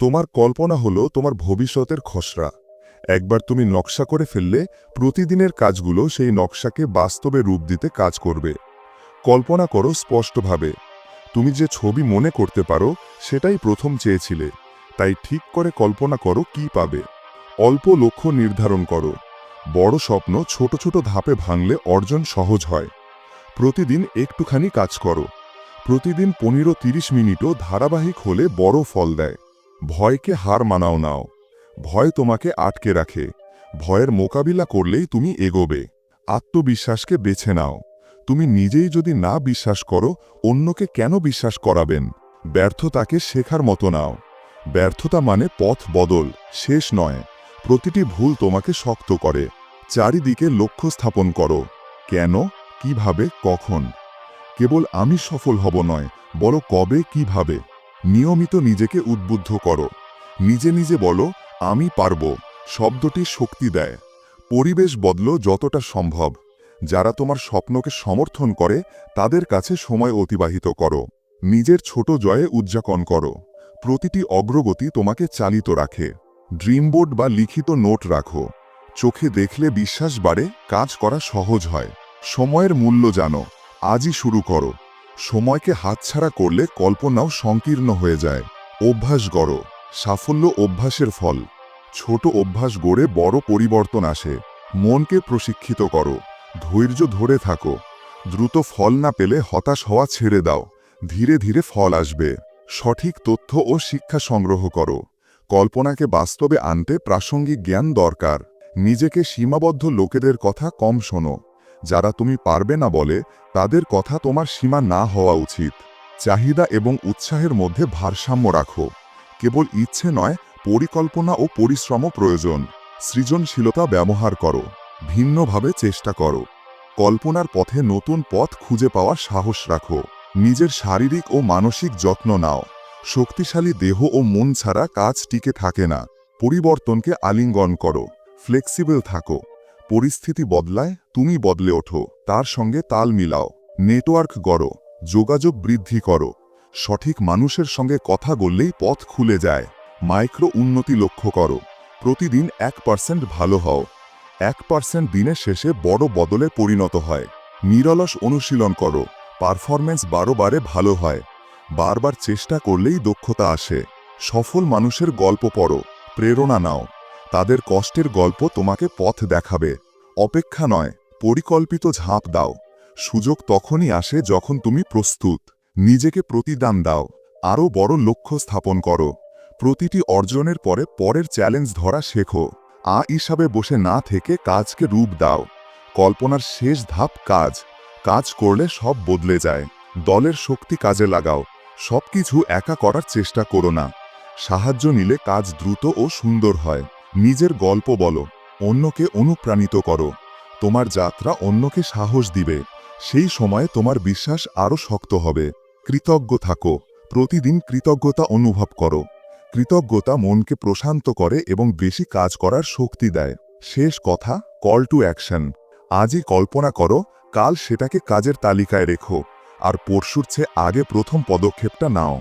তোমার কল্পনা হলো তোমার ভবিষ্যতের খসড়া। একবার তুমি নকশা করে ফেললে প্রতিদিনের কাজগুলো সেই নকশাকে বাস্তবে রূপ দিতে কাজ করবে। কল্পনা করো স্পষ্টভাবে। তুমি যে ছবি মনে করতে পারো, সেটাই প্রথম চেয়েছিলে। তাই ঠিক করে কল্পনা করো কি পাবে। অল্প লক্ষ্য নির্ধারণ করো। বড় স্বপ্ন ছোট ছোট ধাপে ভাঙলে অর্জন সহজ হয়। প্রতিদিন একটুখানি কাজ করো। প্রতিদিন পনেরো তিরিশ মিনিটও ধারাবাহিক হলে বড় ফল দেয়। ভয়কে হার মানাও নাও। ভয় তোমাকে আটকে রাখে। ভয়ের মোকাবিলা করলেই তুমি এগোবে। আত্মবিশ্বাসকে বেছে নাও। তুমি নিজেই যদি না বিশ্বাস করো, অন্যকে কেন বিশ্বাস করাবেন? ব্যর্থতাকে শেখার মতো নাও। ব্যর্থতা মানে পথ বদল, শেষ নয়। প্রতিটি ভুল তোমাকে শক্ত করে। চারিদিকে লক্ষ্য স্থাপন করো। কেন? কীভাবে? কখন? কেবল আমি সফল হব নয়, বলো কবে, কীভাবে? নিয়মিত নিজেকে উদ্বুদ্ধ করো। নিজে নিজে বলো, আমি পারব। শব্দটি শক্তি দেয়। পরিবেশ বদলো যতটা সম্ভব। যারা তোমার স্বপ্নকে সমর্থন করে, তাদের কাছে সময় অতিবাহিত করো। নিজের ছোট জয়ে উদযাপন করো। প্রতিটি অগ্রগতি তোমাকে চালিত রাখে। ড্রিমবোর্ড বা লিখিত নোট রাখো। চোখে দেখলে বিশ্বাস বাড়ে, কাজ করা সহজ হয়। সময়ের মূল্য জানো। আজই শুরু করো। সময়কে হাতছাড়া করলে কল্পনাও সংকীর্ণ হয়ে যায়। অভ্যাস গড়ো, সাফল্য অভ্যাসের ফল। ছোট অভ্যাস গড়ে বড় পরিবর্তন আসে। মনকে প্রশিক্ষিত করো, ধৈর্য ধরে থাকো। দ্রুত ফল না পেলে হতাশ হওয়া ছেড়ে দাও। ধীরে ধীরে ফল আসবে। সঠিক তথ্য ও শিক্ষা সংগ্রহ করো। কল্পনাকে বাস্তবে আনতে প্রাসঙ্গিক জ্ঞান দরকার। নিজেকে সীমাবদ্ধ লোকেদের কথা কম শোনো। যারা তুমি পারবে না বলে, তাদের কথা তোমার সীমা না হওয়া উচিত। চাহিদা এবং উৎসাহের মধ্যে ভারসাম্য রাখো। কেবল ইচ্ছে নয়, পরিকল্পনা ও পরিশ্রমও প্রয়োজন। সৃজনশীলতা ব্যবহার করো। ভিন্নভাবে চেষ্টা করো। কল্পনার পথে নতুন পথ খুঁজে পাওয়ার সাহস রাখো। নিজের শারীরিক ও মানসিক যত্ন নাও। শক্তিশালী দেহ ও মন ছাড়া কাজ টিকে থাকে না। পরিবর্তনকে আলিঙ্গন করো। ফ্লেক্সিবল থাকো। পরিস্থিতি বদলায়, তুমি বদলে ওঠো, তার সঙ্গে তাল মিলাও, নেটওয়ার্ক গড়ো, যোগাযোগ বৃদ্ধি করো, সঠিক মানুষের সঙ্গে কথা বললেই পথ খুলে যায়, মাইক্রো উন্নতি লক্ষ্য করো, প্রতিদিন এক পার্সেন্ট ভালো হও, এক পার্সেন্ট দিনের শেষে বড় বদলে পরিণত হয়, নিরলস অনুশীলন করো, পারফরম্যান্স বারো বারে ভালো হয়, বারবার চেষ্টা করলেই দক্ষতা আসে, সফল মানুষের গল্প পড়ো, প্রেরণা নাও। তাদের কষ্টের গল্প তোমাকে পথ দেখাবে। অপেক্ষা নয়, পরিকল্পিত ঝাঁপ দাও। সুযোগ তখনই আসে যখন তুমি প্রস্তুত। নিজেকে প্রতিদান দাও। আরও বড় লক্ষ্য স্থাপন করো। প্রতিটি অর্জনের পরে পরের চ্যালেঞ্জ ধরা শেখো। আ হিসাবে বসে না থেকে কাজকে রূপ দাও। কল্পনার শেষ ধাপ কাজ। কাজ করলে সব বদলে যায়। দলের শক্তি কাজে লাগাও। সবকিছু একা করার চেষ্টা করো না। সাহায্য নিলে কাজ দ্রুত ও সুন্দর হয়। নিজের গল্প বলো, অন্যকে অনুপ্রাণিত করো। তোমার যাত্রা অন্যকে সাহস দিবে। সেই সময়ে তোমার বিশ্বাস আরও শক্ত হবে। কৃতজ্ঞ থাকো, প্রতিদিন কৃতজ্ঞতা অনুভব করো। কৃতজ্ঞতা মনকে প্রশান্ত করে এবং বেশি কাজ করার শক্তি দেয়। শেষ কথা কল টু অ্যাকশন আজই কল্পনা করো, কাল সেটাকে কাজের তালিকায় রেখো। আর পরশুর চেয়ে আগে প্রথম পদক্ষেপটা নাও।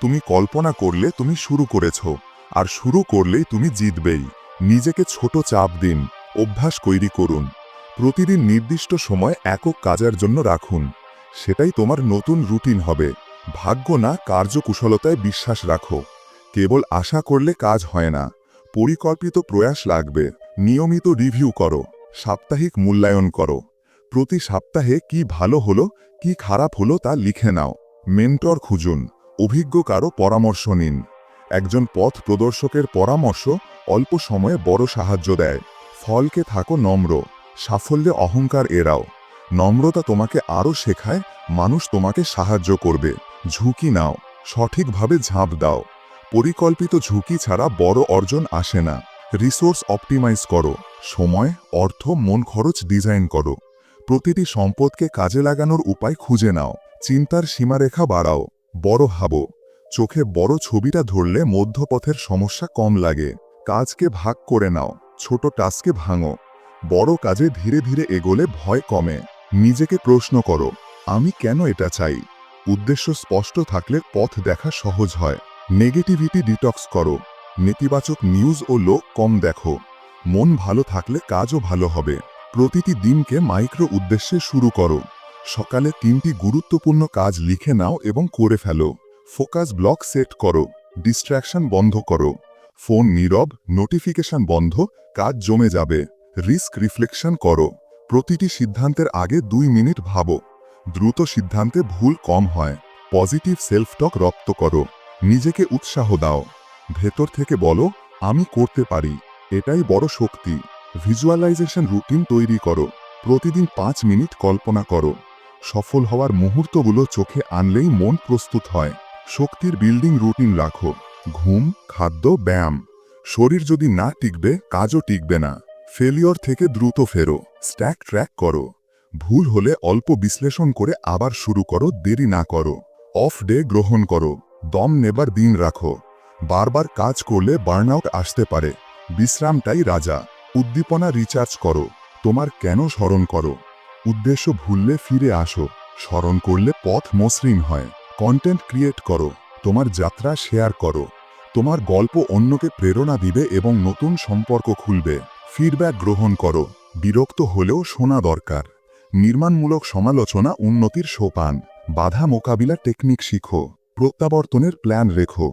তুমি কল্পনা করলে তুমি শুরু করেছ। আর শুরু করলেই তুমি জিতবেই। নিজেকে ছোট চাপ দিন, অভ্যাস তৈরি করুন। প্রতিদিন নির্দিষ্ট সময় একক কাজের জন্য রাখুন। সেটাই তোমার নতুন রুটিন হবে। ভাগ্য না কার্যকুশলতায় বিশ্বাস রাখো। কেবল আশা করলে কাজ হয় না। পরিকল্পিত প্রয়াস লাগবে। নিয়মিত রিভিউ করো। সাপ্তাহিক মূল্যায়ন করো। প্রতি সপ্তাহে কি ভালো হলো, কি খারাপ হলো তা লিখে নাও। মেন্টর খুঁজুন। অভিজ্ঞ কারও পরামর্শ নিন। একজন পথ প্রদর্শকের পরামর্শ অল্প সময়ে বড় সাহায্য দেয়। ফলকে থাকো নম্র, সাফল্যে অহংকার এরাও নম্রতা তোমাকে আরও শেখায়, মানুষ তোমাকে সাহায্য করবে। ঝুঁকি নাও, সঠিকভাবে ঝাঁপ দাও। পরিকল্পিত ঝুঁকি ছাড়া বড় অর্জন আসে না। রিসোর্স অপটিমাইজ করো, সময়, অর্থ, মন খরচ ডিজাইন করো। প্রতিটি সম্পদকে কাজে লাগানোর উপায় খুঁজে নাও। চিন্তার সীমারেখা বাড়াও। বড় ভাবো। চোখে বড় ছবিটা ধরলে মধ্যপথের সমস্যা কম লাগে। কাজকে ভাগ করে নাও, ছোট টাস্কে ভাঙো। বড় কাজে ধীরে ধীরে এগোলে ভয় কমে। নিজেকে প্রশ্ন করো, আমি কেন এটা চাই? উদ্দেশ্য স্পষ্ট থাকলে পথ দেখা সহজ হয়। নেগেটিভিটি ডিটক্স করো। নেতিবাচক নিউজ ও লোক কম দেখো। মন ভালো থাকলে কাজও ভালো হবে। প্রতিটি দিনকে মাইক্রো উদ্দেশ্যে শুরু করো। সকালে তিনটি গুরুত্বপূর্ণ কাজ লিখে নাও এবং করে ফেলো। ফোকাস ব্লক সেট করো ডিস্ট্র্যাকশন বন্ধ করো, ফোন নীরব, নোটিফিকেশন বন্ধ, কাজ জমে যাবে, রিস্ক রিফ্লেকশন করো, প্রতিটি সিদ্ধান্তের আগে দুই মিনিট ভাবো, দ্রুত সিদ্ধান্তে ভুল কম হয়, পজিটিভ সেলফ টক রপ্ত করো, নিজেকে উৎসাহ দাও, ভেতর থেকে বলো, আমি করতে পারি, এটাই বড় শক্তি ভিজুয়ালাইজেশন রুটিন তৈরি করো, প্রতিদিন পাঁচ মিনিট কল্পনা করো, সফল হওয়ার মুহূর্তগুলো চোখে আনলেই মন প্রস্তুত হয়। শক্তির বিল্ডিং রুটিন রাখো। ঘুম, খাদ্য, ব্যায়াম। শরীর যদি না টিকবে, কাজও টিকবে না। ফেলিওর থেকে দ্রুত ফেরো। স্ট্যাক ট্র্যাক করো। ভুল হলে অল্প বিশ্লেষণ করে আবার শুরু করো, দেরি না করো। অফ ডে গ্রহণ করো। দম নেবার দিন রাখো। বারবার কাজ করলে বার্নআউট আসতে পারে। বিশ্রামটাই রাজা। উদ্দীপনা রিচার্জ করো। তোমার কেন স্মরণ করো? উদ্দেশ্য ভুললে ফিরে আসো। স্মরণ করলে পথ মসৃণ হয়। কন্টেন্ট ক্রিয়েট করো, তোমার যাত্রা শেয়ার করো, তোমার গল্প অন্যকে প্রেরণা দিবে এবং নতুন সম্পর্ক খুলবে। ফিডব্যাক গ্রহণ করো, বিরক্ত হলেও শোনা দরকার। নির্মাণমূলক সমালোচনা উন্নতির সোপান। বাধা মোকাবিলা টেকনিক শিখো, প্রত্যাবর্তনের প্ল্যান রেখো।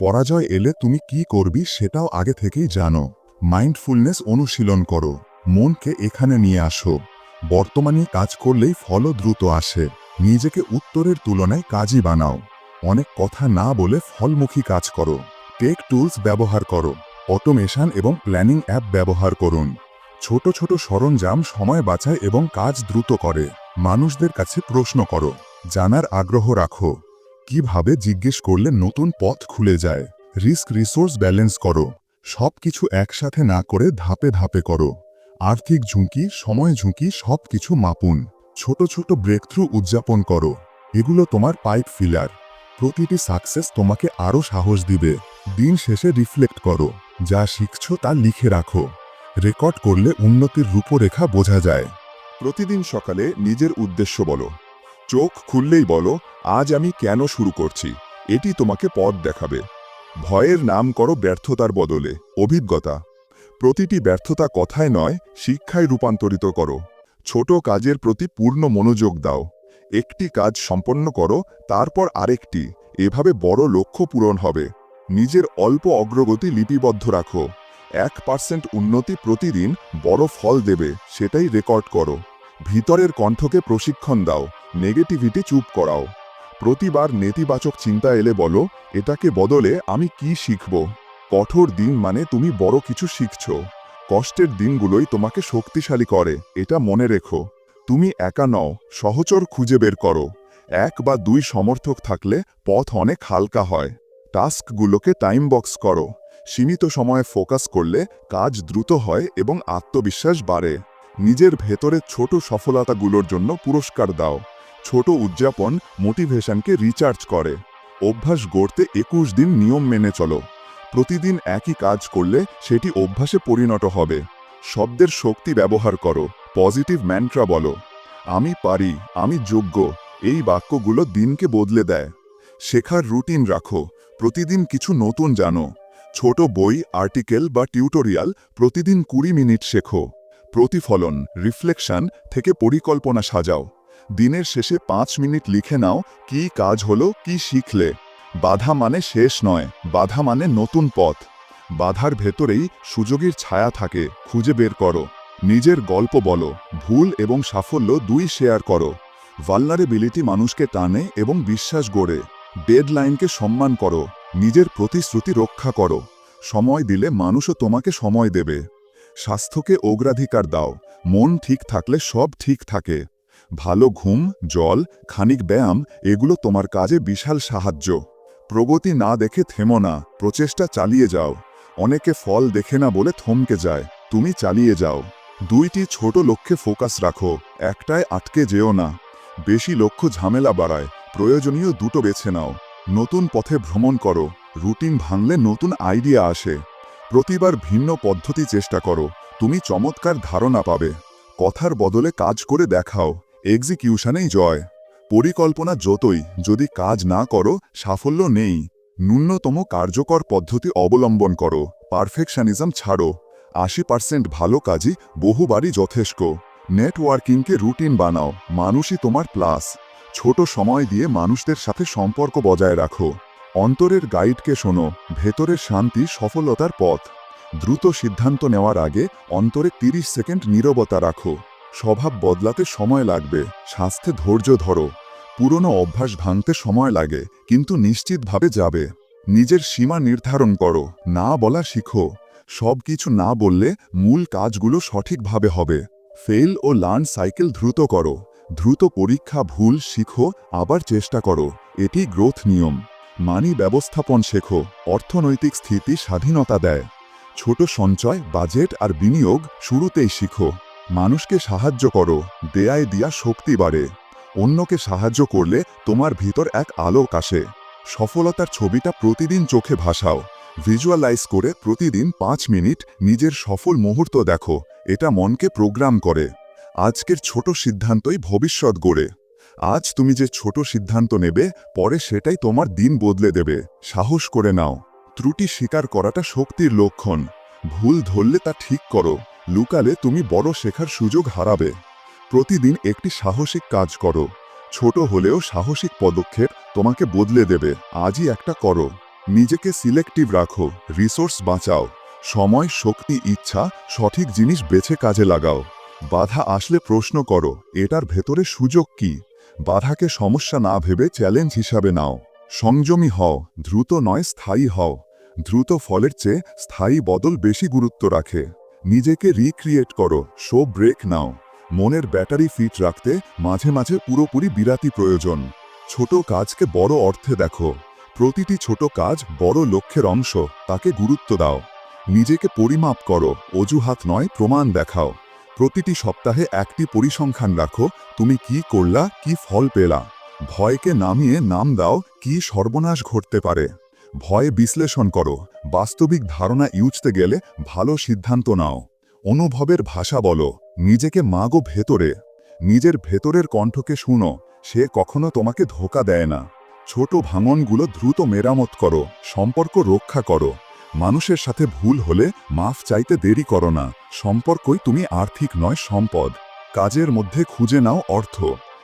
পরাজয় এলে তুমি কি করবি সেটাও আগে থেকেই জানো। মাইন্ডফুলনেস অনুশীলন করো, মনকে এখানে নিয়ে আসো। বর্তমানে কাজ করলেই ফলও দ্রুত আসে। নিজেকে উত্তরের তুলনায় কাজই বানাও। অনেক কথা না বলে ফলমুখী কাজ করো। টেক টুলস ব্যবহার করো। অটোমেশন এবং প্ল্যানিং অ্যাপ ব্যবহার করুন। ছোট ছোট সরঞ্জাম সময় বাঁচায় এবং কাজ দ্রুত করে। মানুষদের কাছে প্রশ্ন করো। জানার আগ্রহ রাখো। কীভাবে জিজ্ঞেস করলে নতুন পথ খুলে যায়? রিস্ক রিসোর্স ব্যালেন্স করো। সব কিছু একসাথে না করে ধাপে ধাপে করো। আর্থিক ঝুঁকি, সময় ঝুঁকি সব কিছু মাপুন। ছোট ছোট ব্রেকথ্রু উদযাপন করো। এগুলো তোমার পাইপ ফিলার প্রতিটি সাকসেস তোমাকে আরও সাহস দিবে। দিন শেষে রিফ্লেক্ট করো। যা শিখছো তা লিখে রাখো। রেকর্ড করলে উন্নতির রূপরেখা বোঝা যায়। প্রতিদিন সকালে নিজের উদ্দেশ্য বলো। চোখ খুললেই বলো, আজ আমি কেন শুরু করছি? এটি তোমাকে পথ দেখাবে। ভয়ের নাম করো ব্যর্থতার বদলে। অভিজ্ঞতা। প্রতিটি ব্যর্থতা কথায় নয়, শিক্ষায় রূপান্তরিত করো। ছোট কাজের প্রতি পূর্ণ মনোযোগ দাও। একটি কাজ সম্পন্ন করো, তারপর আরেকটি। এভাবে বড় লক্ষ্য পূরণ হবে। নিজের অল্প অগ্রগতি লিপিবদ্ধ রাখো। এক পার্সেন্ট উন্নতি প্রতিদিন বড় ফল দেবে, সেটাই রেকর্ড করো। ভিতরের কণ্ঠকে প্রশিক্ষণ দাও, নেগেটিভিটি চুপ করাও। প্রতিবার নেতিবাচক চিন্তা এলে বলো, এটাকে বদলে আমি কি শিখব? কঠোর দিন মানে তুমি বড় কিছু শিখছ। কষ্টের দিনগুলোই তোমাকে শক্তিশালী করে, এটা মনে রেখো। তুমি একা নও, সহচর খুঁজে বের করো। এক বা দুই সমর্থক থাকলে পথ অনেক হালকা হয়। টাস্কগুলোকে টাইম বক্স করো। সীমিত সময়ে ফোকাস করলে কাজ দ্রুত হয় এবং আত্মবিশ্বাস বাড়ে। নিজের ভেতরে ছোট সফলতাগুলোর জন্য পুরস্কার দাও। ছোট উদযাপন মোটিভেশনকে রিচার্জ করে। অভ্যাস গড়তে একুশ দিন নিয়ম মেনে চলো। প্রতিদিন একই কাজ করলে সেটি অভ্যাসে পরিণত হবে। শব্দের শক্তি ব্যবহার করো, পজিটিভ ম্যান্ট্রা বলো। আমি পারি, আমি যোগ্য, এই বাক্যগুলো দিনকে বদলে দেয়। শেখার রুটিন রাখো, প্রতিদিন কিছু নতুন জানো। ছোট বই, আর্টিকেল বা টিউটোরিয়াল প্রতিদিন কুড়ি মিনিট শেখো। প্রতিফলন, রিফ্লেকশন থেকে পরিকল্পনা সাজাও। দিনের শেষে পাঁচ মিনিট লিখে নাও কি কাজ হলো, কি শিখলে। বাধা মানে শেষ নয়, বাধা মানে নতুন পথ। বাধার ভেতরেই সুযোগের ছায়া থাকে, খুঁজে বের করো। নিজের গল্প বলো, ভুল এবং সাফল্য দুই শেয়ার করো। ভালনারেবিলিটি মানুষকে টানে এবং বিশ্বাস গড়ে। ডেডলাইনকে সম্মান করো, নিজের প্রতিশ্রুতি রক্ষা করো। সময় দিলে মানুষও তোমাকে সময় দেবে। স্বাস্থ্যকে অগ্রাধিকার দাও, মন ঠিক থাকলে সব ঠিক থাকে। ভালো ঘুম, জল, খানিক ব্যায়াম, এগুলো তোমার কাজে বিশাল সাহায্য। প্রগতি না দেখে থেমো না, প্রচেষ্টা চালিয়ে যাও। অনেকে ফল দেখে না বলে থমকে যায়, তুমি চালিয়ে যাও। দুইটি ছোট লক্ষ্যে ফোকাস রাখো, একটায় আটকে যেও না। বেশি লক্ষ্য ঝামেলা বাড়ায়, প্রয়োজনীয় দুটো বেছে নাও। নতুন পথে ভ্রমণ করো, রুটিন ভাঙলে নতুন আইডিয়া আসে। প্রতিবার ভিন্ন পদ্ধতি চেষ্টা করো, তুমি চমৎকার ধারণা পাবে। কথার বদলে কাজ করে দেখাও, এক্সিকিউশনেই জয়। পরিকল্পনা যতই যদি কাজ না করো, সাফল্য নেই। ন্যূনতম কার্যকর পদ্ধতি অবলম্বন করো। পারফেকশনিজম ছাড়ো। আশি পার্সেন্ট ভালো কাজই বহুবারই যথেষ্ট। নেটওয়ার্কিংকে রুটিন বানাও। মানুষই তোমার প্লাস। ছোট সময় দিয়ে মানুষদের সাথে সম্পর্ক বজায় রাখো। অন্তরের গাইডকে শোনো। ভেতরের শান্তি সফলতার পথ। দ্রুত সিদ্ধান্ত নেওয়ার আগে অন্তরে ৩০ সেকেন্ড নীরবতা রাখো। স্বভাব বদলাতে সময় লাগবে, স্বাস্থ্যে ধৈর্য ধরো, পুরনো অভ্যাস ভাঙতে সময় লাগে, কিন্তু নিশ্চিতভাবে যাবে। নিজের সীমা নির্ধারণ করো, না বলা শিখো সব কিছু না বললে মূল কাজগুলো সঠিকভাবে হবে। ফেল ও লার্ন সাইকেল দ্রুত করো, দ্রুত পরীক্ষা ভুল শিখো, আবার চেষ্টা করো, এটি গ্রোথ নিয়ম। মানি ব্যবস্থাপন শেখো, অর্থনৈতিক স্থিতি স্বাধীনতা দেয়। ছোট সঞ্চয়, বাজেট আর বিনিয়োগ শুরুতেই শিখো। মানুষকে সাহায্য করো, দেয়ায় দিয়া শক্তি বাড়ে। অন্যকে সাহায্য করলে তোমার ভিতর এক আলোক আসে সফলতার ছবিটা প্রতিদিন চোখে ভাসাও। ভিজুয়ালাইজ করে প্রতিদিন পাঁচ মিনিট নিজের সফল মুহূর্ত দেখো, এটা মনকে প্রোগ্রাম করে। আজকের ছোট সিদ্ধান্তই ভবিষ্যৎ গড়ে। আজ তুমি যে ছোট সিদ্ধান্ত নেবে, পরে সেটাই তোমার দিন বদলে দেবে। সাহস করে নাও। ত্রুটি স্বীকার করাটা শক্তির লক্ষণ। ভুল ধরলে তা ঠিক করো। লুকালে তুমি বড় শেখার সুযোগ হারাবে। প্রতিদিন একটি সাহসিক কাজ করো। ছোট হলেও সাহসিক পদক্ষেপ তোমাকে বদলে দেবে। আজই একটা করো। নিজেকে সিলেক্টিভ রাখো। রিসোর্স বাঁচাও। সময়, শক্তি, ইচ্ছা সঠিক জিনিস বেছে কাজে লাগাও। বাধা আসলে প্রশ্ন করো, এটার ভেতরে সুযোগ কি? বাধাকে সমস্যা না ভেবে চ্যালেঞ্জ হিসাবে নাও। সংযমী হও, দ্রুত নয় স্থায়ী হও। দ্রুত ফলের চেয়ে স্থায়ী বদল বেশি গুরুত্ব রাখে। নিজেকে রিক্রিয়েট করো শো ব্রেক নাও। মনের ব্যাটারি ফিট রাখতে মাঝে মাঝে পুরোপুরি বিরাতি প্রয়োজন। ছোট কাজকে বড় অর্থে দেখো। প্রতিটি ছোট কাজ বড় লক্ষ্যের অংশ, তাকে গুরুত্ব দাও। নিজেকে পরিমাপ করো, অজুহাত নয়, প্রমাণ দেখাও। প্রতিটি সপ্তাহে একটি পরিসংখ্যান রাখো, তুমি কি করলা, কি ফল পেলা। ভয়কে নামিয়ে নাম দাও, কি সর্বনাশ ঘটতে পারে। ভয় বিশ্লেষণ করো। বাস্তবিক ধারণা ইউজতে গেলে ভালো সিদ্ধান্ত নাও। অনুভবের ভাষা বলো। নিজেকে মাগো ভেতরে। নিজের ভেতরের কণ্ঠকে শুনো। সে কখনো তোমাকে ধোকা দেয় না। ছোট ভাঙনগুলো দ্রুত মেরামত করো। সম্পর্ক রক্ষা করো। মানুষের সাথে ভুল হলে মাফ চাইতে দেরি করো না। সম্পর্কই তুমি আর্থিক নয়, সম্পদ। কাজের মধ্যে খুঁজে নাও অর্থ।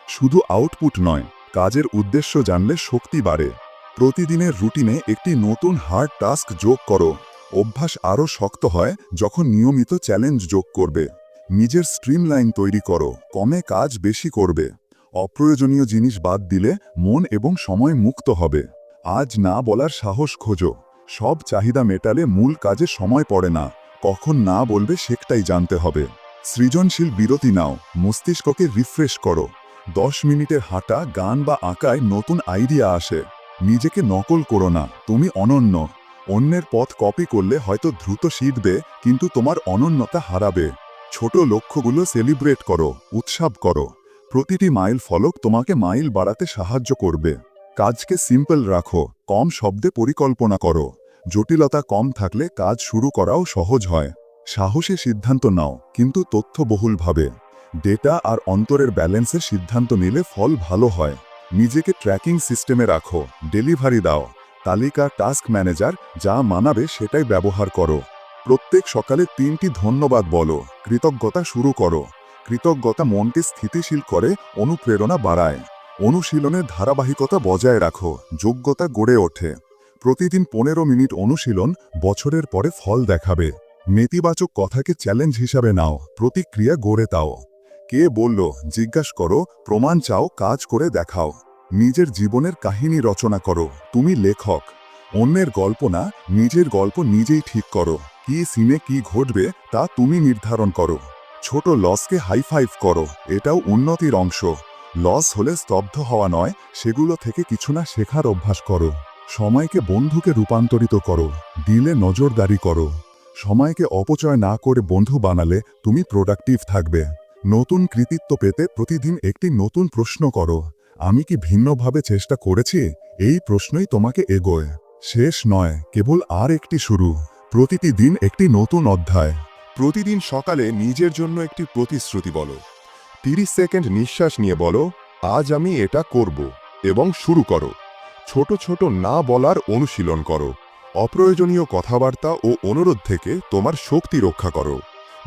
শুধু আউটপুট নয়, কাজের উদ্দেশ্য জানলে শক্তি বাড়ে। প্রতিদিনের রুটিনে একটি নতুন হার্ড টাস্ক যোগ করো। অভ্যাস আরও শক্ত হয় যখন নিয়মিত চ্যালেঞ্জ যোগ করবে। নিজের স্ট্রিমলাইন তৈরি করো, কমে কাজ বেশি করবে। অপ্রয়োজনীয় জিনিস বাদ দিলে মন এবং সময় মুক্ত হবে। আজ না বলার সাহস খোঁজো। সব চাহিদা মেটালে মূল কাজে সময় পড়ে না। কখন না বলবে সেটাই জানতে হবে। সৃজনশীল বিরতি নাও, মস্তিষ্ককে রিফ্রেশ করো। দশ মিনিটের হাঁটা, গান বা আঁকায় নতুন আইডিয়া আসে। নিজেকে নকল করো না, তুমি অনন্য। অন্যের পথ কপি করলে হয়তো দ্রুত শিখবে, কিন্তু তোমার অনন্যতা হারাবে। ছোট লক্ষ্যগুলো সেলিব্রেট করো, উৎসব করো। প্রতিটি মাইল ফলক তোমাকে মাইল বাড়াতে সাহায্য করবে। কাজকে সিম্পল রাখো, কম শব্দে পরিকল্পনা করো। জটিলতা কম থাকলে কাজ শুরু করাও সহজ হয়। সাহসী সিদ্ধান্ত নাও, কিন্তু তথ্যবহুলভাবে। ডেটা আর অন্তরের ব্যালেন্সে সিদ্ধান্ত নিলে ফল ভালো হয়। নিজেকে ট্র্যাকিং সিস্টেমে রাখো ডেলিভারি দাও, তালিকা টাস্ক ম্যানেজার যা মানাবে সেটাই ব্যবহার করো। প্রত্যেক সকালে তিনটি ধন্যবাদ বলো, কৃতজ্ঞতা শুরু করো। কৃতজ্ঞতা মনকে স্থিতিশীল করে, অনুপ্রেরণা বাড়ায়। অনুশীলনের ধারাবাহিকতা বজায় রাখো, যোগ্যতা গড়ে ওঠে। প্রতিদিন পনেরো মিনিট অনুশীলন বছরের পরে ফল দেখাবে। নেতিবাচক কথাকে চ্যালেঞ্জ হিসাবে নাও, প্রতিক্রিয়া গড়ে তাও কে বলল, জিজ্ঞাস করো, প্রমাণ চাও, কাজ করে দেখাও। নিজের জীবনের কাহিনী রচনা করো, তুমি লেখক। অন্যের গল্প না, নিজের গল্প নিজেই ঠিক করো। কি সিনে কি ঘটবে, তা তুমি নির্ধারণ করো। ছোট লসকে হাইফাইভ করো, এটাও উন্নতির অংশ। লস হলে স্তব্ধ হওয়া নয়, সেগুলো থেকে কিছু না শেখার অভ্যাস করো। সময়কে বন্ধুকে রূপান্তরিত করো, দিলে নজরদারি করো। সময়কে অপচয় না করে বন্ধু বানালে তুমি প্রোডাক্টিভ থাকবে। নতুন কৃতিত্ব পেতে প্রতিদিন একটি নতুন প্রশ্ন করো। আমি কি ভিন্নভাবে চেষ্টা করেছি? এই প্রশ্নই তোমাকে এগোয়। শেষ নয়, কেবল আর একটি শুরু। প্রতিটি দিন একটি নতুন অধ্যায়। প্রতিদিন সকালে নিজের জন্য একটি প্রতিশ্রুতি বলো। তিরিশ সেকেন্ড নিঃশ্বাস নিয়ে বলো, আজ আমি এটা করব এবং শুরু করো। ছোট ছোট না বলার অনুশীলন করো। অপ্রয়োজনীয় কথাবার্তা ও অনুরোধ থেকে তোমার শক্তি রক্ষা করো।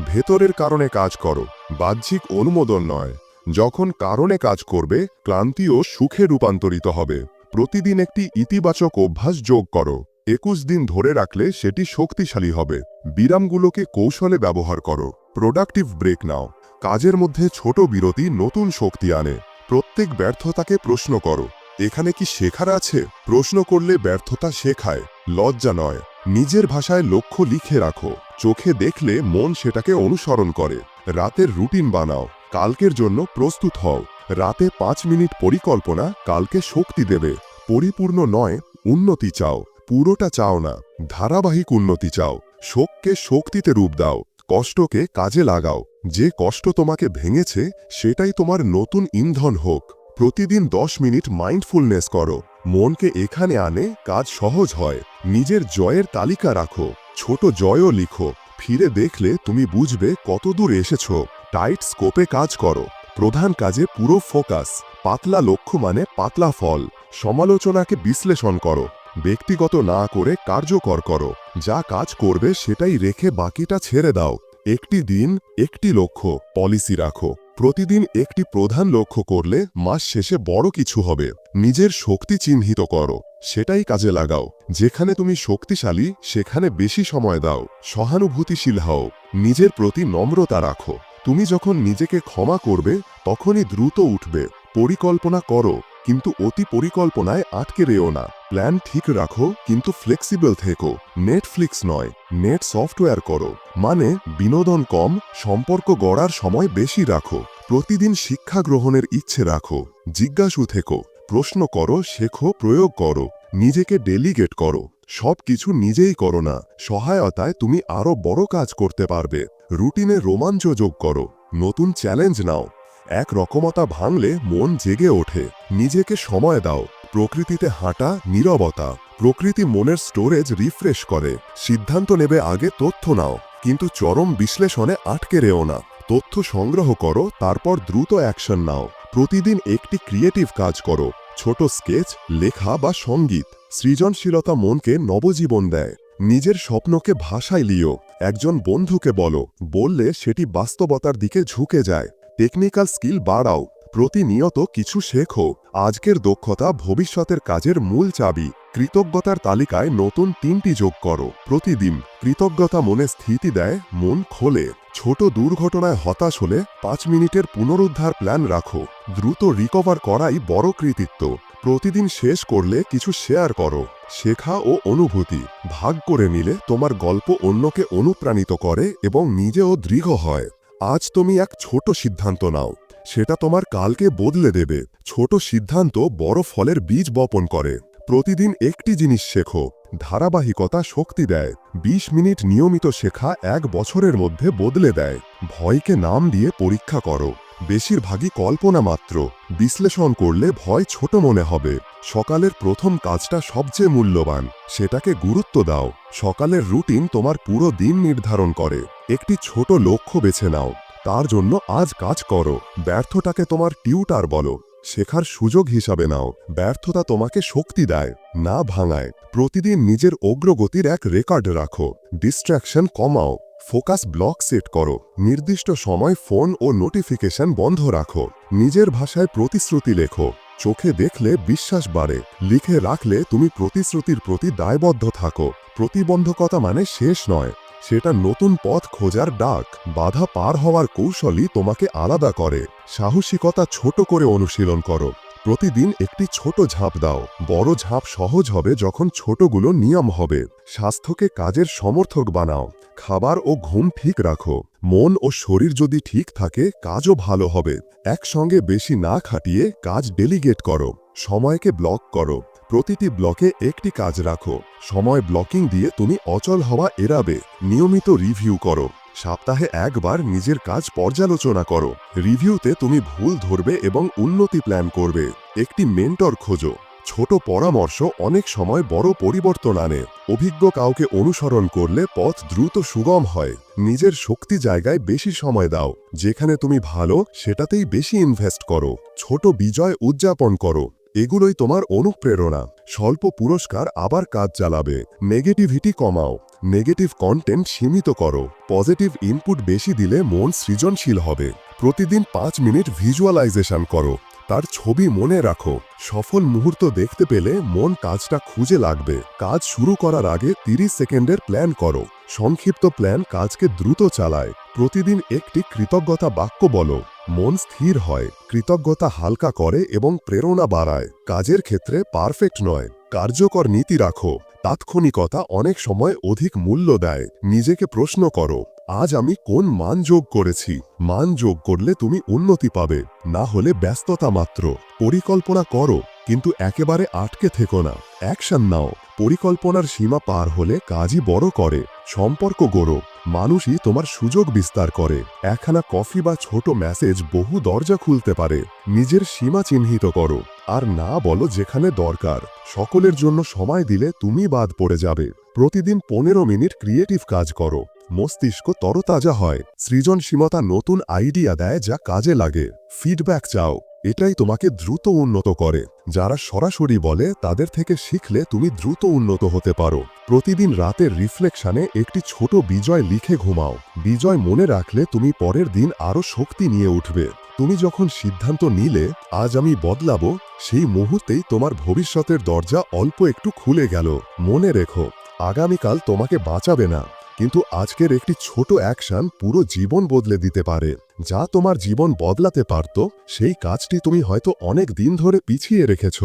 ভেতরের কারণে কাজ করো, বাহ্যিক অনুমোদন নয়। যখন কারণে কাজ করবে, ক্লান্তিও সুখে রূপান্তরিত হবে। প্রতিদিন একটি ইতিবাচক অভ্যাস যোগ করো। একুশ দিন ধরে রাখলে সেটি শক্তিশালী হবে। বিরামগুলোকে কৌশলে ব্যবহার করো। প্রোডাক্টিভ ব্রেক নাও। কাজের মধ্যে ছোট বিরতি নতুন শক্তি আনে। প্রত্যেক ব্যর্থতাকে প্রশ্ন করো। এখানে কি শেখার আছে? প্রশ্ন করলে ব্যর্থতা শেখায়। লজ্জা নয়। নিজের ভাষায় লক্ষ্য লিখে রাখো। চোখে দেখলে মন সেটাকে অনুসরণ করে। রাতের রুটিন বানাও। কালকের জন্য প্রস্তুত হও। রাতে পাঁচ মিনিট পরিকল্পনা কালকে শক্তি দেবে। পরিপূর্ণ নয়, উন্নতি চাও। পুরোটা চাও না, ধারাবাহিক উন্নতি চাও। শোককে শক্তিতে রূপ দাও। কষ্টকে কাজে লাগাও। যে কষ্ট তোমাকে ভেঙেছে, সেটাই তোমার নতুন ইন্ধন হোক। প্রতিদিন দশ মিনিট মাইন্ডফুলনেস করো। মনকে এখানে আনে, কাজ সহজ হয়। নিজের জয়ের তালিকা রাখো। ছোট জয়ও লিখো। ফিরে দেখলে তুমি বুঝবে কতদূর এসেছ। টাইট স্কোপে কাজ করো। প্রধান কাজে পুরো ফোকাস পাতলা লক্ষ্য মানে পাতলা ফল। সমালোচনাকে বিশ্লেষণ করো। ব্যক্তিগত না করে কার্যকর করো। যা কাজ করবে সেটাই রেখে বাকিটা ছেড়ে দাও। একটি দিন একটি লক্ষ্য পলিসি রাখো। প্রতিদিন একটি প্রধান লক্ষ্য করলে মাস শেষে বড় কিছু হবে। নিজের শক্তি চিহ্নিত করো। সেটাই কাজে লাগাও। যেখানে তুমি শক্তিশালী, সেখানে বেশি সময় দাও। সহানুভূতিশীল হও। নিজের প্রতি নম্রতা রাখো। তুমি যখন নিজেকে ক্ষমা করবে, তখনই দ্রুত উঠবে। পরিকল্পনা করো, কিন্তু অতি পরিকল্পনায় আটকে রেও না। প্ল্যান ঠিক রাখো, কিন্তু ফ্লেক্সিবল থেকো। নেটফ্লিক্স নয় নেট সফটওয়্যার করো। মানে বিনোদন কম, সম্পর্ক গড়ার সময় বেশি রাখো। প্রতিদিন শিক্ষা গ্রহণের ইচ্ছে রাখো। জিজ্ঞাসু থেকো, প্রশ্ন করো, শেখো, প্রয়োগ করো। নিজেকে ডেলিগেট করো। সব কিছু নিজেই করো না। সহায়তায় তুমি আরও বড় কাজ করতে পারবে। রুটিনে রোমাঞ্চ যোগ করো। নতুন চ্যালেঞ্জ নাও। এক রকমতা ভাঙলে মন জেগে ওঠে। নিজেকে সময় দাও। প্রকৃতিতে হাঁটা নীরবতা। প্রকৃতি মনের স্টোরেজ রিফ্রেশ করে। সিদ্ধান্ত নেবে আগে তথ্য নাও। কিন্তু চরম বিশ্লেষণে আটকে রেও না। তথ্য সংগ্রহ করো, তারপর দ্রুত অ্যাকশন নাও। প্রতিদিন একটি ক্রিয়েটিভ কাজ করো। ছোট স্কেচ, লেখা বা সংগীত। সৃজনশীলতা মনকে নবজীবন দেয়। নিজের স্বপ্নকে ভাষায় লিও। একজন বন্ধুকে বলো। বললে সেটি বাস্তবতার দিকে ঝুঁকে যায়। টেকনিক্যাল স্কিল বাড়াও, প্রতিনিয়ত কিছু শেখো, আজকের দক্ষতা ভবিষ্যতের কাজের মূল চাবি, কৃতজ্ঞতার তালিকায় নতুন তিনটি যোগ করো, প্রতিদিন কৃতজ্ঞতা মনে স্থিতি দেয়, মন খোলে, ছোট দুর্ঘটনায় হতাশ হলে পাঁচ মিনিটের পুনরুদ্ধার প্ল্যান রাখো, দ্রুত রিকভার করাই বড় কৃতিত্ব, প্রতিদিন শেষ করলে কিছু শেয়ার করো, শেখা ও অনুভূতি, ভাগ করে নিলে তোমার গল্প অন্যকে অনুপ্রাণিত করে এবং নিজেও দৃঢ় হয়। আজ তুমি এক ছোট সিদ্ধান্ত নাও। সেটা তোমার কালকে বদলে দেবে। ছোট সিদ্ধান্ত বড় ফলের বীজ বপন করে। প্রতিদিন একটি জিনিস শেখো। ধারাবাহিকতা শক্তি দেয়। ২০ মিনিট নিয়মিত শেখা এক বছরের মধ্যে বদলে দেয়। ভয়কে নাম দিয়ে পরীক্ষা করো। বেশিরভাগই কল্পনা মাত্র। বিশ্লেষণ করলে ভয় ছোট মনে হবে। সকালের প্রথম কাজটা সবচেয়ে মূল্যবান, সেটাকে গুরুত্ব দাও। সকালের রুটিন তোমার পুরো দিন নির্ধারণ করে। একটি ছোট লক্ষ্য বেছে নাও। তার জন্য আজ কাজ করো। ব্যর্থটাকে তোমার টিউটার বলো। শেখার সুযোগ হিসাবে নাও। ব্যর্থতা তোমাকে শক্তি দেয়, না ভাঙায়। প্রতিদিন নিজের অগ্রগতির এক রেকর্ড রাখো। ডিস্ট্র্যাকশন কমাও। ফোকাস ব্লক সেট করো। নির্দিষ্ট সময় ফোন ও নোটিফিকেশন বন্ধ রাখো। নিজের ভাষায় প্রতিশ্রুতি লেখো। চোখে দেখলে বিশ্বাস বাড়ে। লিখে রাখলে তুমি প্রতিশ্রুতির প্রতি দায়বদ্ধ থাকো। প্রতিবন্ধকতা মানে শেষ নয়। সেটা নতুন পথ খোঁজার ডাক। বাধা পার হওয়ার কৌশলই তোমাকে আলাদা করে। সাহসিকতা ছোট করে অনুশীলন করো। প্রতিদিন একটি ছোট ঝাঁপ দাও। বড় ঝাঁপ সহজ হবে যখন ছোটগুলো নিয়ম হবে। স্বাস্থ্যকে কাজের সমর্থক বানাও। খাবার ও ঘুম ঠিক রাখো। মন ও শরীর যদি ঠিক থাকে, কাজও ভালো হবে। একসঙ্গে বেশি না খাটিয়ে কাজ ডেলিগেট করো। সময়কে ব্লক করো। প্রতিটি ব্লকে একটি কাজ রাখো। সময় ব্লকিং দিয়ে তুমি অচল হওয়া এড়াবে। নিয়মিত রিভিউ করো। সপ্তাহে একবার নিজের কাজ পর্যালোচনা করো। রিভিউতে তুমি ভুল ধরবে এবং উন্নতি প্ল্যান করবে। একটি মেন্টর খোঁজো। ছোট পরামর্শ অনেক সময় বড় পরিবর্তন আনে। অভিজ্ঞ কাউকে অনুসরণ করলে পথ দ্রুত সুগম হয়। নিজের শক্তি জায়গায় বেশি সময় দাও। যেখানে তুমি ভালো, সেটাতেই বেশি ইনভেস্ট করো। ছোট বিজয় উদযাপন করো। এগুলোই তোমার অনুপ্রেরণা। স্বল্প পুরস্কার আবার কাজ চালাবে। নেগেটিভিটি কমাও। নেগেটিভ কন্টেন্ট সীমিত করো। পজিটিভ ইনপুট বেশি দিলে মন সৃজনশীল হবে। প্রতিদিন পাঁচ মিনিট ভিজুয়ালাইজেশন করো। তার ছবি মনে রাখো। সফল মুহূর্ত দেখতে পেলে মন কাজটা খুঁজে লাগবে। কাজ শুরু করার আগে 30 সেকেন্ডের প্ল্যান করো। সংক্ষিপ্ত প্ল্যান কাজকে দ্রুত চালায়। প্রতিদিন একটি কৃতজ্ঞতা বাক্য বলো। মন স্থির হয়। কৃতজ্ঞতা হালকা করে এবং প্রেরণা বাড়ায়। কাজের ক্ষেত্রে পারফেক্ট নয়। কার্যকর নীতি রাখো। তাৎক্ষণিকতা অনেক সময় অধিক মূল্য দেয়। নিজেকে প্রশ্ন করো। আজ আমি কোন মান যোগ করেছি? মান যোগ করলে তুমি উন্নতি পাবে। না হলে ব্যস্ততা মাত্র। পরিকল্পনা করো, কিন্তু একেবারে আটকে থেকো না। অ্যাকশন নাও। পরিকল্পনার সীমা পার হলে কাজই বড় করে। সম্পর্ক গড়ো। মানুষই তোমার সুযোগ বিস্তার করে। একখানা কফি বা ছোট মেসেজ বহু দরজা খুলতে পারে। নিজের সীমা চিহ্নিত করো। আর না বলো যেখানে দরকার। সকলের জন্য সময় দিলে তুমি বাদ পড়ে যাবে। প্রতিদিন পনেরো মিনিট ক্রিয়েটিভ কাজ করো। মস্তিষ্ক তরতাজা হয়। সৃজনশীলতা নতুন আইডিয়া দেয় যা কাজে লাগে। ফিডব্যাক চাও। এটাই তোমাকে দ্রুত উন্নত করে। যারা সরাসরি বলে, তাদের থেকে শিখলে তুমি দ্রুত উন্নত হতে পারো। প্রতিদিন রাতের রিফ্লেকশনে একটি ছোট বিজয় লিখে ঘুমাও। বিজয় মনে রাখলে তুমি পরের দিন আরও শক্তি নিয়ে উঠবে। তুমি যখন সিদ্ধান্ত নিলে, আজ আমি বদলাবো, সেই মুহূর্তেই তোমার ভবিষ্যতের দরজা অল্প একটু খুলে গেল। মনে রেখো, আগামীকাল তোমাকে বাঁচাবে না। কিন্তু আজকের একটি ছোট অ্যাকশন পুরো জীবন বদলে দিতে পারে। যা তোমার জীবন বদলাতে পারত, সেই কাজটি তুমি হয়তো অনেক দিন ধরে পিছিয়ে রেখেছ।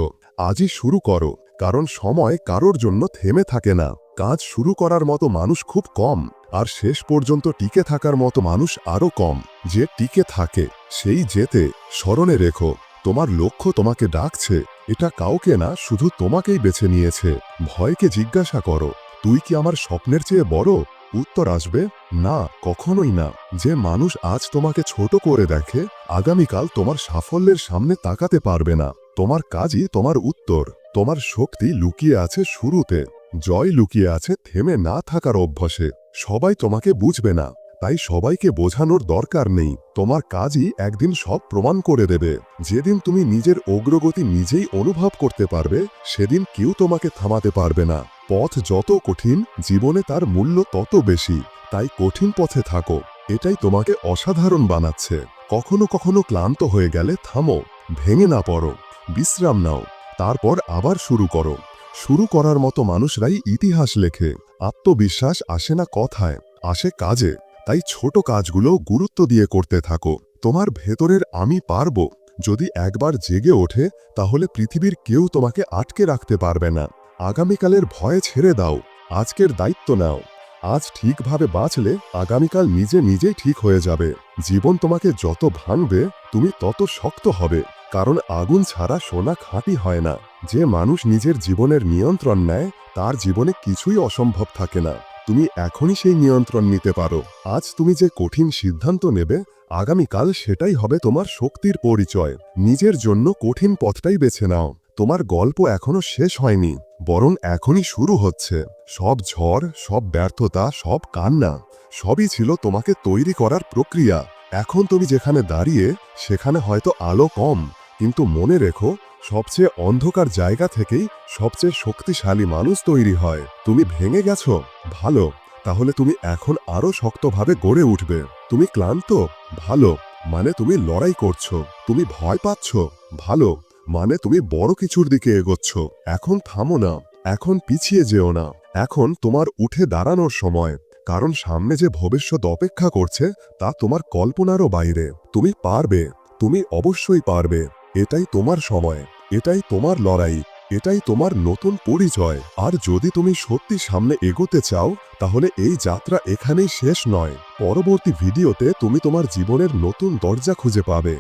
আজই শুরু করো, কারণ সময় কারোর জন্য থেমে থাকে না। কাজ শুরু করার মতো মানুষ খুব কম, আর শেষ পর্যন্ত টিকে থাকার মতো মানুষ আরও কম। যে টিকে থাকে, সেই যেতে, স্মরণে রেখো, তোমার লক্ষ্য তোমাকে ডাকছে। এটা কাউকে না, শুধু তোমাকেই বেছে নিয়েছে। ভয়কে জিজ্ঞাসা করো, তুই কি আমার স্বপ্নের চেয়ে বড়? উত্তর আসবে, না, কখনোই না। যে মানুষ আজ তোমাকে ছোট করে দেখে, আগামীকাল তোমার সাফল্যের সামনে তাকাতে পারবে না। তোমার কাজই তোমার উত্তর। তোমার শক্তি লুকিয়ে আছে শুরুতে। জয় লুকিয়ে আছে থেমে না থাকার অভ্যাসে। সবাই তোমাকে বুঝবে না। তাই সবাইকে বোঝানোর দরকার নেই। তোমার কাজই একদিন সব প্রমাণ করে দেবে। যেদিন তুমি নিজের অগ্রগতি নিজেই অনুভব করতে পারবে, সেদিন কেউ তোমাকে থামাতে পারবে না। পথ যত কঠিন, জীবনে তার মূল্য তত বেশি। তাই কঠিন পথে থাকো। এটাই তোমাকে অসাধারণ বানাচ্ছে। কখনো কখনো ক্লান্ত হয়ে গেলে থামো, ভেঙে না পড়ো, বিশ্রাম নাও, তারপর আবার শুরু করো। শুরু করার মতো মানুষরাই ইতিহাস লেখে। আত্মবিশ্বাস আসে না কথায়, আসে কাজে। তাই ছোট কাজগুলো গুরুত্ব দিয়ে করতে থাকো। তোমার ভেতরের আমি পারব। যদি একবার জেগে ওঠে, তাহলে পৃথিবীর কেউ তোমাকে আটকে রাখতে পারবে না। আগামীকালের ভয় ছেড়ে দাও, আজকের দায়িত্ব নাও। আজ ঠিকভাবে বাঁচলে আগামীকাল নিজে নিজেই ঠিক হয়ে যাবে। জীবন তোমাকে যত ভাঙবে, তুমি তত শক্ত হবে। কারণ আগুন ছাড়া সোনা খাঁটি হয় না। যে মানুষ নিজের জীবনের নিয়ন্ত্রণ নেয়, তার জীবনে কিছুই অসম্ভব থাকে না। তুমি এখনই সেই নিয়ন্ত্রণ নিতে পারো। আজ তুমি যে কঠিন সিদ্ধান্ত নেবে, আগামীকাল সেটাই হবে তোমার শক্তির পরিচয়। নিজের জন্য কঠিন পথটাই বেছে নাও। তোমার গল্প এখনও শেষ হয়নি। বরং এখনই শুরু হচ্ছে। সব ঝড়, সব ব্যর্থতা, সব কান্না, সবই ছিল তোমাকে তৈরি করার প্রক্রিয়া। এখন তুমি যেখানে দাঁড়িয়ে, সেখানে হয়তো আলো কম, কিন্তু মনে রেখো, সবচেয়ে অন্ধকার জায়গা থেকেই সবচেয়ে শক্তিশালী মানুষ তৈরি হয়। তুমি ভেঙে গেছো? ভালো। তাহলে তুমি এখন আরও শক্তভাবে গড়ে উঠবে। তুমি ক্লান্ত? ভালো। মানে তুমি লড়াই করছ। তুমি ভয় পাচ্ছ? ভালো। মানে তুমি বড় কিছুর দিকে এগোচ্ছ। এখন থামো না, এখন পিছিয়ে যেও না। এখন তোমার উঠে দাঁড়ানোর সময়। কারণ সামনে যে ভবিষ্যৎ অপেক্ষা করছে, তা তোমার কল্পনারও বাইরে। তুমি পারবে, তুমি অবশ্যই পারবে। এটাই তোমার সময়, এটাই তোমার লড়াই, এটাই তোমার নতুন পরিচয়। আর যদি তুমি সত্যি সামনে এগোতে চাও, তাহলে এই যাত্রা এখানেই শেষ নয়। পরবর্তী ভিডিওতে তুমি তোমার জীবনের নতুন দরজা খুঁজে পাবে।